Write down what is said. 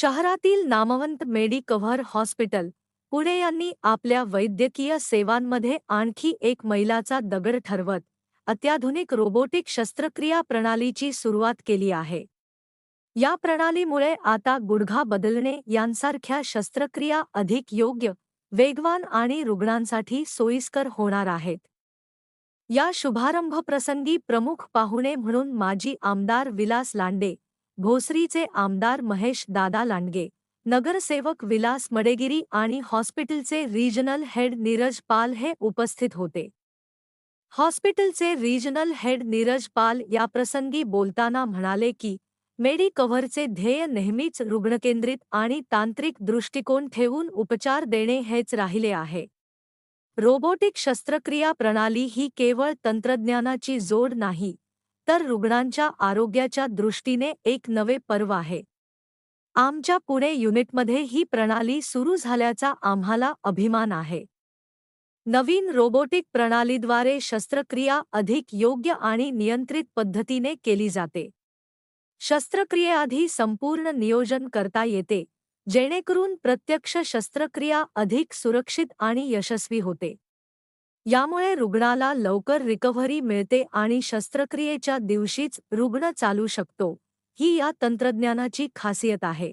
शहरातील नामवंत Medicover hospital Pune यांनी आपल्या वैद्यकीय सेवांमध्ये आणखी एक मैलाचा दगड ठरवत अत्याधुनिक रोबोटिक शस्त्रक्रिया प्रणालीची सुरुवात केली आहे. या प्रणालीमुळे आता गुडघा बदलणे यांसारख्या शस्त्रक्रिया अधिक योग्य वेगवान आणि रुग्णांसाठी सोयीस्कर होणार आहेत. या शुभारंभप्रसंगी प्रमुख पाहुणे म्हणून माजी आमदार विलास लांडे भोसरीचे आमदार महेश दादा लांडगे नगरसेवक विलास मडेगिरी आणि हॉस्पिटलचे रिजनल हेड नीरज पाल हे उपस्थित होते. हॉस्पिटलचे रिजनल हेड नीरज पाल याप्रसंगी बोलताना म्हणाले की मेडिकव्हरचे ध्येय नेहमीच रुग्णकेंद्रित आणि तांत्रिक दृष्टिकोन ठेवून उपचार देणे हेच राहिले आहे. रोबोटिक शस्त्रक्रिया प्रणाली ही केवळ तंत्रज्ञानाची जोड नाही तर रुग्णांच्या आरोग्याच्या दृष्टीने एक नवे पर्व आहे. आमच्या पुणे युनिटमध्ये ही प्रणाली सुरू झाल्याचा आम्हाला अभिमान आहे. नवीन रोबोटिक प्रणालीद्वारे शस्त्रक्रिया अधिक योग्य आणि नियंत्रित पद्धतीने केली जाते. शस्त्रक्रियेआधी संपूर्ण नियोजन करता येते जेणेकरून प्रत्यक्ष शस्त्रक्रिया अधिक सुरक्षित आणि यशस्वी होते. यामुळे रुग्णाला लवकर रिकव्हरी मिळते आणि शस्त्रक्रियेच्या दिवशीच रुग्ण चालू शकतो. ही या तंत्रज्ञानाची खासियत आहे.